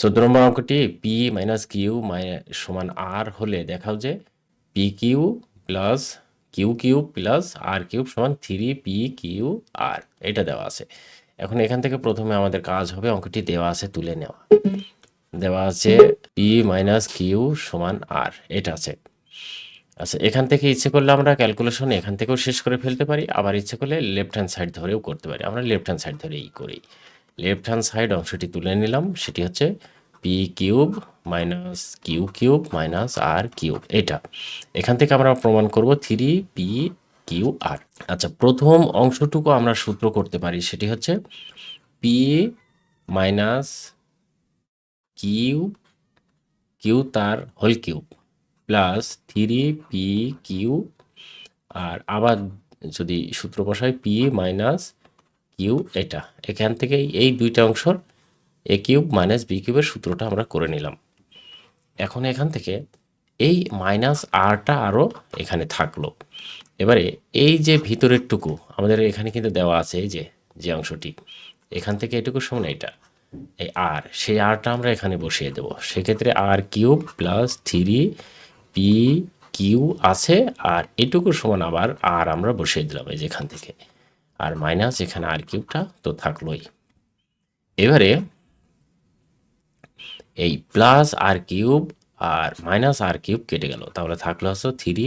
চোদ্দ নম্বর অঙ্কটি P minus Q সমান আর হলে দেখাও যে P Q plus Q Q plus R cube সমান থ্রি পি কিউ আর এটা দেওয়া আছে। এখন এখান থেকে প্রথমে আমাদের কাজ হবে, অঙ্কটি দেওয়া আছে, তুলে নেওয়া। দেওয়া আছে পি মাইনাস কিউ সমান আর এটা আছে। আচ্ছা এখান থেকে ইচ্ছে করলে আমরা ক্যালকুলেশন এখান থেকেও শেষ করে ফেলতে পারি, আবার ইচ্ছে করলে লেফট হ্যান্ড সাইড ধরেও করতে পারি, আমরা লেফট হ্যান্ড সাইড ধরেই করি। লেফট হ্যান্ড সাইড অংশটি তুলে নিলাম, সেটি হচ্ছে P cube minus Q cube minus R cube এটা। এখান থেকে আমরা প্রমাণ করব থ্রি পি কিউ আর আচ্ছা প্রথম অংশটুকু আমরা সূত্র করতে পারি, সেটি হচ্ছে পি মাইনাস কিউ কিউ তার whole cube plus three P Q R আবার যদি সূত্র বসাই পি মাইনাস কিউ এটা। এখান থেকে এই দুইটা অংশর এ কিউব মাইনাস বি কিউবের সূত্রটা আমরা করে নিলাম। এখন এখান থেকে এই মাইনাস আরটা আরও এখানে থাকল। এবারে এই যে ভিতরের টুকু আমাদের এখানে কিন্তু দেওয়া আছে এই যে যে অংশটি। এখান থেকে এটুকু সমান এটা এই আর সেই আরটা আমরা এখানে বসিয়ে দেব। সেক্ষেত্রে R cube plus three P Q আছে, আর এটুকু সমান আবার আর আমরা বসিয়ে দিলাম এই যেখান থেকে। আর মাইনাস এখানে আর কিউবটা তো থাকলোই। এবারে এই প্লাস আর কিউব আর মাইনাস আর কিউব কেটে গেল। তাহলে থাকল হচ্ছে থ্রি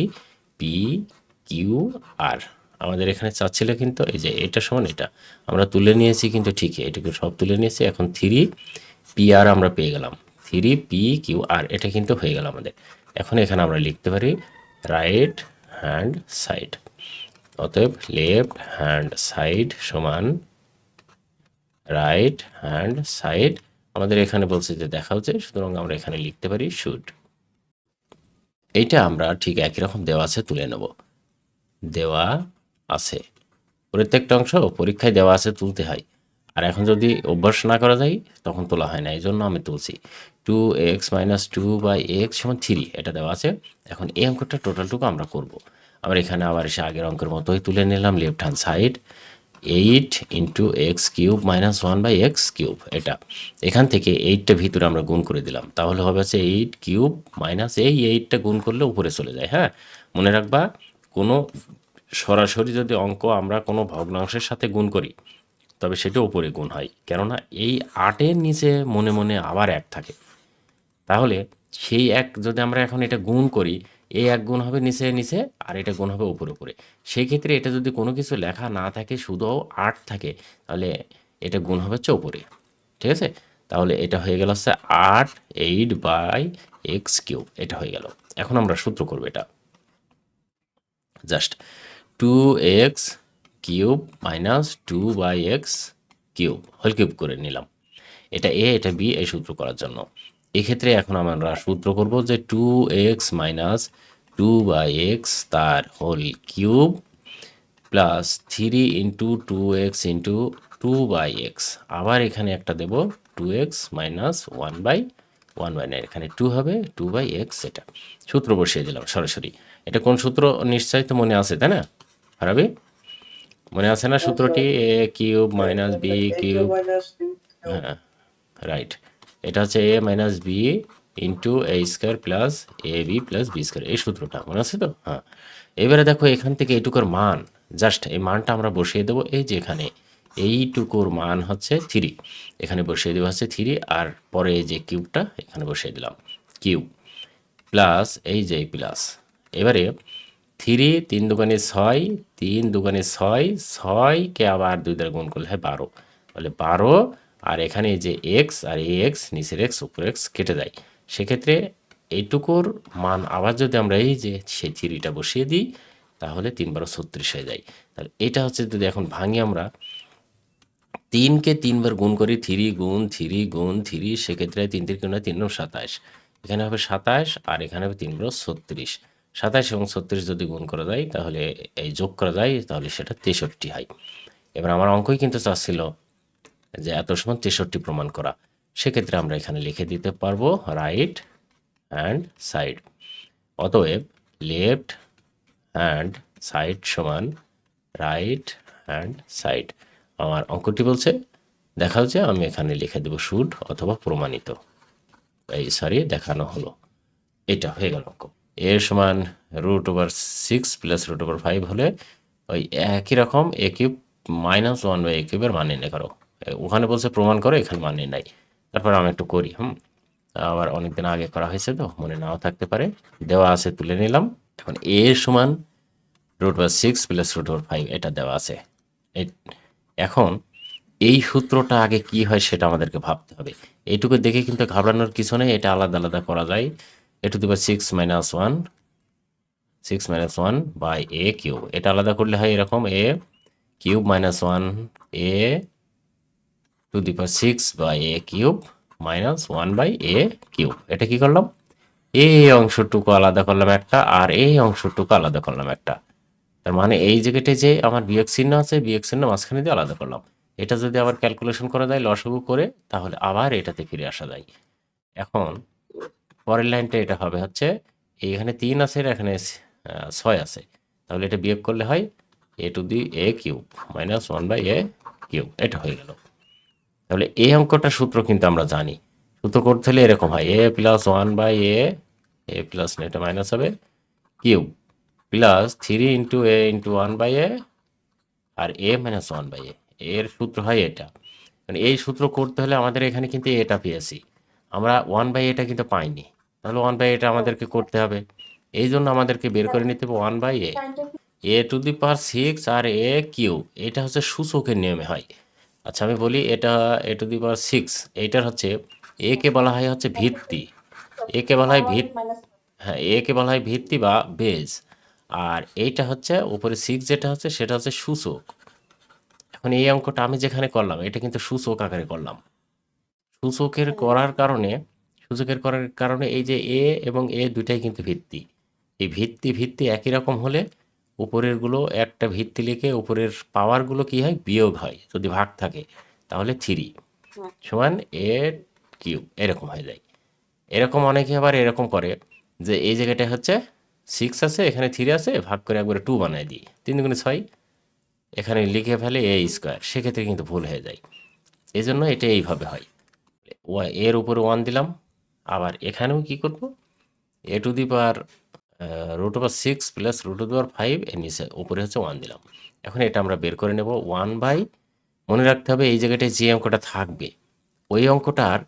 পি কিউ আর আমাদের এখানে চাচ্ছিল কিন্তু এই যে এটা সমান এটা। আমরা তুলে নিয়েছি কিন্তু ঠিকই এটুকু সব তুলে নিয়েছি। এখন থ্রি পি আর আমরা পেয়ে গেলাম। থ্রি পি কিউ আর এটা কিন্তু হয়ে গেল আমাদের। এখন এখানে আমরা লিখতে পারি রাইট হ্যান্ড সাইড অতএব লেফট হ্যান্ড সাইড সমান রাইট হ্যান্ড সাইড। আমাদের এখানে বলছে যে দেখা হচ্ছে, সুতরাং আমরা এখানে লিখতে পারি শুড। এইটা আমরা ঠিক একই রকম দেওয়া আছে, তুলে নেব। দেওয়া আছে। প্রত্যেকটা অংশ পরীক্ষায় দেওয়া আছে, তুলতে হয়। আর এখন যদি অভ্যাস না করা যায়, তখন তোলা হয় না। এই জন্য আমি তুলছি। Two X minus two by X সমান থ্রি এটা দেওয়া আছে। এখন এই অঙ্কটা টোটালটুকু আমরা করব। আমরা এখানে আবার এসে আগের অঙ্কের মতোই তুলে নিলাম left hand side eight into X cube minus one by X cube এটা, এখান থেকে এইটটা ভিতরে আমরা গুণ করে দিলাম। তাহলে হবে হচ্ছে এইট কিউব মাইনাস এই এইটটা গুণ করলে উপরে চলে যায় হ্যাঁ? মনে রাখবা, কোনো সরাসরি যদি অঙ্ক আমরা কোনো ভগ্নাংশের সাথে গুণ করি, তবে সেটা উপরে গুণ হয়। কেননা এই আটের নিচে মনে মনে আবার এক থাকে। তাহলে সেই এক যদি আমরা এখন এটা গুণ করি এই এক গুণ হবে নিচে নিচে, আর এটা গুণ হবে উপরে উপরে। সেই ক্ষেত্রে এটা যদি কোনো কিছু লেখা না থাকে, শুধু আট থাকে, তাহলে এটা গুণ হবে হচ্ছে উপরে। ঠিক আছে? তাহলে এটা হয়ে গেল হচ্ছে আট এইট বাই এক্স কিউব, এটা হয়ে গেল। এখন আমরা সূত্র করব এটা। Just two X cube minus two by X cube, whole cube করে নিলাম। এটা এ, এটা বি, এই সূত্র করার জন্য। এক্ষেত্রে এখন আমরা সূত্র করব যে two X minus two by X তার whole cube plus three into two X into two by X আবার এখানে একটা দেব two X minus one by one by nine এখানে টু হবে টু বাই এক্স এটা সূত্র বসিয়ে দিলাম সরাসরি। এটা কোন সূত্র? নিশ্চয়ই তো মনে আছে তাই না? হারাবি? মনে আছে না সূত্রটি? A cube minus B cube হ্যাঁ রাইট এটা হচ্ছে A minus B into A square plus A B plus B square. এই সূত্রটা মনে আছে তো? হ্যাঁ। এবারে দেখো এখান থেকে এইটুকুর মান, জাস্ট এই মানটা আমরা বসিয়ে দেবো এই যে এখানে। এইটুকুর মান হচ্ছে থ্রি। এখানে বসিয়ে দেবো হচ্ছে থ্রি আর পরে যে কিউবটা, এখানে বসিয়ে দিলাম কিউব প্লাস এই যে প্লাস। এবারে থ্রি তিন দোকানে ছয়, তিন দোকানে ছয়, ছয়কে আবার দুই দ্বারা গুণ করলে হয় বারো। তাহলে বারো আর এখানে যে এক্স আর এই এক্স নিচের এক্স উপর এক্স কেটে যায় সেক্ষেত্রে এইটুকুর মান আবার যদি আমরা এই যে সেই থ্রিটা বসিয়ে দিই, তাহলে তিন বারো ছত্রিশ হয়ে যায়। তাহলে এটা হচ্ছে যদি এখন ভাঙি আমরা তিনকে তিনবার গুণ করি, থ্রি গুণ থ্রি গুণ, থ্রি, সেক্ষেত্রে তিন তিন গুণ তিন নম্বর সাতাশ। এখানে হবে সাতাশ আর এখানে হবে তিন বারো ছত্রিশ। সাতাশ এবং ছত্রিশ যদি গুণ করা যায় তাহলে এই যোগ করা যায় তাহলে সেটা তেষট্টি হয়। এবার আমার অঙ্কই কিন্তু চাচ্ছিল যে এত সময় তেষট্টি প্রমাণ করা। সেক্ষেত্রে আমরা এখানে লিখে দিতে পারব রাইট হ্যান্ড সাইড অতএব লেফট হ্যান্ড সাইড সমান রাইট হ্যান্ড সাইড আমার অঙ্কটি বলছে দেখা হচ্ছে আমি এখানে লিখে দেবো শুড অথবা প্রমাণিত। এই সরি দেখানো হলো। এটা হয়ে গেল অঙ্ক। এর সমান root over six plus root over five হলে ওই একই রকম A cube minus one by A কিউবের মান নির্ণয় করো। ওখানে বলছে, প্রমাণ করো, এখানে মানে নির্ণয় তারপর আমি একটু করি, হুম। আবার অনেকদিন আগে করা হয়েছে তো, মনে নাও থাকতে পারে। দেওয়া আছে, তুলে নিলাম। এখন এ সমান root over six plus root over five এটা দেওয়া আছে। এখন এই সূত্রটা আগে কি হয় সেটা আমাদেরকে ভাবতে হবে। এইটুকু দেখে কিন্তু ঘাবড়ানোর কিছু নেই, এটা আলাদা আলাদা করা যায়। A to six minus one six minus one by A cube এটা আলাদা করলে হয় এরকম A cube minus one A to the power six by A cube minus one by A cube. এটা কি করলাম? এই অংশটুকু আলাদা করলাম একটা, আর এই অংশটুকু আলাদা করলাম একটা। তার মানে এই জায়গাটায় যে আমার বিয়োগ চিহ্ন আছে, বিয়োগ চিহ্ন মাঝখানে দিয়ে আলাদা করলাম। এটা যদি আবার ক্যালকুলেশন করা যায় লসগু করে, তাহলে আবার এটাতে ফিরে আসা যায়। এখন পরের লাইনটা এটা হবে হচ্ছে, এইখানে তিন আছে এখানে ছয় আছে। তাহলে এটা বিয়োগ করলে হয় A to the A cube minus one by A cube. এটা হয়ে গেল। তাহলে এই অঙ্কটা সূত্র কিন্তু আমরা জানি। সূত্র করতে হলে এরকম হয় A plus one by A A plus এটা মাইনাস হবে, cube plus three into A into one by A R A minus one by A এর সূত্র হয় এটা। মানে এই সূত্র করতে হলে আমাদের এখানে কিন্তু এটা পেয়েছি। আমরা ওয়ান বাই এটা কিন্তু পাইনি। তাহলে ওয়ান বাই এটা আমাদেরকে করতে হবে। এই জন্য আমাদেরকে বের করে নিতে হবে one by A A to the power six R A cube এটা হচ্ছে সূচকের নিয়মে হয়। আচ্ছা আমি বলি এটা এ টু দি পাওয়ার সিক্স এইটার হচ্ছে এ কে বলা হয় হচ্ছে ভিত্তি। এ কে বলা হয় ভিত হ্যাঁ এ কে বলা হয় ভিত্তি বা বেজ। আর এইটা হচ্ছে উপরে সিক্স যেটা হচ্ছে সেটা হচ্ছে সূচক। এখন এই অঙ্কটা আমি যেখানে করলাম এটা কিন্তু সূচক আকারে করলাম। সূচকের করার কারণে সূচকের করার কারণে এই যে এ এবং এ দুটাই কিন্তু ভিত্তি। এই ভিত্তি ভিত্তি একই রকম হলে উপরেরগুলো একটা ভিত্তি লিখে উপরের পাওয়ারগুলো কি হয়? বিয়োগ হয়। যদি ভাগ থাকে, তাহলে থ্রি সমান এ কিউব এরকম হয়ে যায়। এরকম অনেকে আবার এরকম করে যে এই জায়গাটা হচ্ছে সিক্স আছে, এখানে থ্রি আছে, ভাগ করে একবারে টু বানায় দিই। তিন দুগুণে ছয়, এখানে লিখে ফেলে এ স্কোয়ার সেক্ষেত্রে কিন্তু ভুল হয়ে যায়। এই জন্য এটা এইভাবে হয়। ওয়া- এর উপরে ওয়ান দিলাম, আবার এখানেও কি করব? A to the power root over six plus root the five এর নিচে উপরে হচ্ছে ওয়ান দিলাম। এখন এটা আমরা বের করে নেব ওয়ান বাই মনে রাখতে হবে এই জায়গাটায় যে অঙ্কটা থাকবে, ওই অঙ্কটার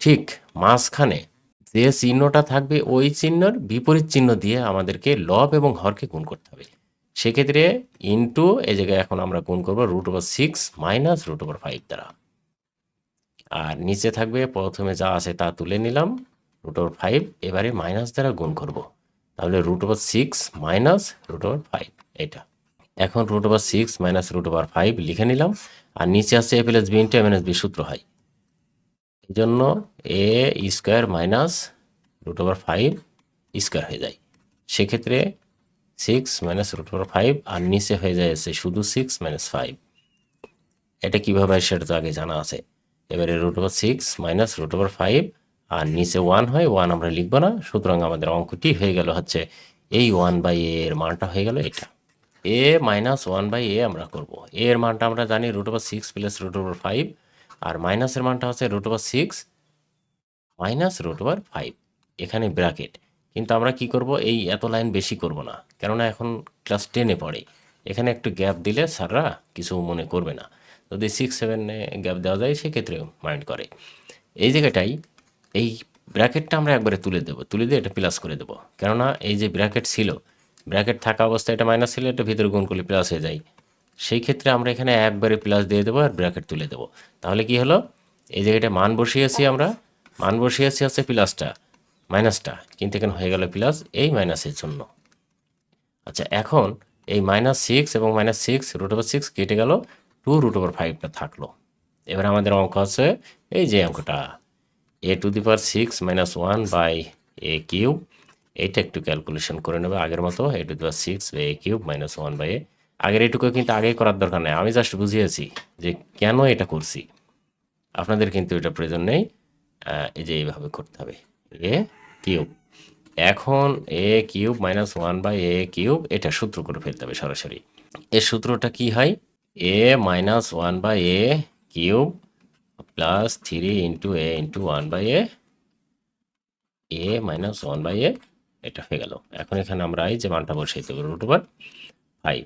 ঠিক মাঝখানে যে চিহ্নটা থাকবে ওই চিহ্নর বিপরীত চিহ্ন দিয়ে আমাদেরকে লব এবং হরকে গুণ করতে হবে। সেক্ষেত্রে ইনটু এই জায়গায় এখন আমরা গুণ করব root over six minus root over five দ্বারা। আর নিচে থাকবে প্রথমে যা আছে তা তুলে নিলাম রুট ওভার ফাইভ এবারে মাইনাস দ্বারা গুণ করব। তাহলে root over six minus root over five এটা। এখন root over six minus root over five লিখে নিলাম, আর নিচে আছে A plus B into M B সূত্র হয়। এই জন্য A square minus root over five square হয়ে যায়। সেক্ষেত্রে six minus root over five আর নিচে হয়ে যায় শুধু সিক্স মাইনাস ফাইভ এটা কীভাবে সেটা তো আগে জানা আছে। এবারে root over six minus root over five আর নিচে ওয়ান হয় ওয়ান আমরা লিখব না, সুতরাং আমাদের অঙ্কটি হয়ে গেল হচ্ছে এই ওয়ান বাই এ এর মানটা হয়ে গেল এটা। A minus one by A আমরা করব। এ এর মানটা আমরা জানি root over six plus root over five আর মাইনাসের মানটা হচ্ছে root over six minus root over five এখানে ব্র্যাকেট কিন্তু আমরা কি করব? এই এত লাইন বেশি করব না, কেননা এখন ক্লাস টেনে পড়ে। এখানে একটু গ্যাপ দিলে স্যাররা কিছু মনে করবে না। যদি সিক্স সেভেনে গ্যাপ দেওয়া যায় সেক্ষেত্রে মাইন্ড করে। এই জায়গাটাই এই ব্র্যাকেটটা আমরা একবারে তুলে দেবো, তুলে দিয়ে এটা প্লাস করে দেবো। কেননা এই যে ব্র্যাকেট ছিল ব্র্যাকেট থাকা অবস্থায় এটা মাইনাস ছিল, এটা ভিতরে গুণ করলে প্লাস হয়ে যায়। সেই ক্ষেত্রে আমরা এখানে একবারে প্লাস দিয়ে দেবো আর ব্র্যাকেট তুলে দেবো। তাহলে কি হলো? এই জায়গাটায় মান বসিয়েছি আমরা, মান বসিয়েছি হচ্ছে প্লাসটা মাইনাসটা কিন্তু এখানে হয়ে গেল প্লাস এই মাইনাসের জন্য। আচ্ছা এখন এই মাইনাস সিক্স এবং minus six root over six কেটে গেল টু রুট ওভার ফাইভটা থাকল। এবার আমাদের অঙ্ক আছে, এই যে অঙ্কটা। A to the power six minus one by A cube এইটা একটু ক্যালকুলেশন করে নেবে আগের মতো। A to the power six by A cube minus one by A আগের এটুকু কিন্তু আগেই করার দরকার নেই। আমি জাস্ট বুঝিয়েছি যে কেন এটা করছি। আপনাদের কিন্তু এটা প্রয়োজন নেই। এই যে এইভাবে করতে হবে। এ কিউব এখন A cube minus one by A cube এটা সূত্র করে ফেলতে হবে সরাসরি। এর সূত্রটা কি হয়? A minus one by A cube plus three into A into one by A A minus one by A এটা হয়ে গেল। এখন এখানে আমরা এই যে মানটা বসাই দেবো root over five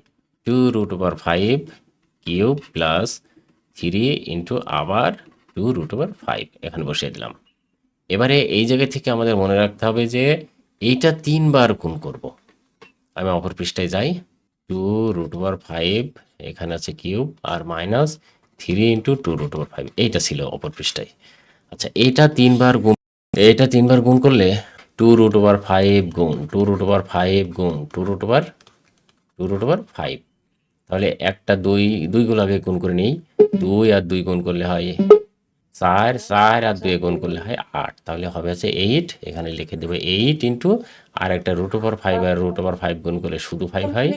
two root over five cube plus three into আবার টু রুট ওভার ফাইভ এখানে বসিয়ে দিলাম। এবারে এই জায়গা থেকে আমাদের মনে রাখতে হবে যে এইটা তিনবার গুণ করব। আমি অপর পৃষ্ঠায় যাই। টু রুট ওভার ফাইভ এখানে আছে কিউব আর minus three into two root over five এইটা ছিল অপর পৃষ্ঠায়। আচ্ছা এইটা তিনবার গুণ, এইটা তিনবার গুণ করলে টু রুট ওভার ফাইভ গুণ টু রুট ওভার ফাইভ গুণ two root over two root over five তাহলে একটা দুই দুইগুলো আগে গুণ করে নিই। দুই আর দুই গুণ করলে হয় চার চার আর দুই গুণ করলে হয় আট। তাহলে হবে হচ্ছে এইট এখানে লিখে দেবে এইট ইন্টু আর একটা রুট ওভার ফাইভ আর রুট ওভার ফাইভ গুণ করলে শুধু ফাইভ হয়।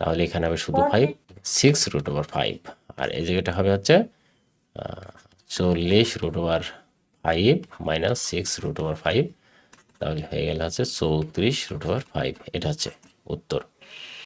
তাহলে এখানে হবে শুধু five six root over five আর এই জায়গাটা হবে হচ্ছে চল্লিশ root over five minus six root over five তাহলে হয়ে গেলে হচ্ছে চৌত্রিশ রুট ওভার ফাইভ এটা হচ্ছে উত্তর।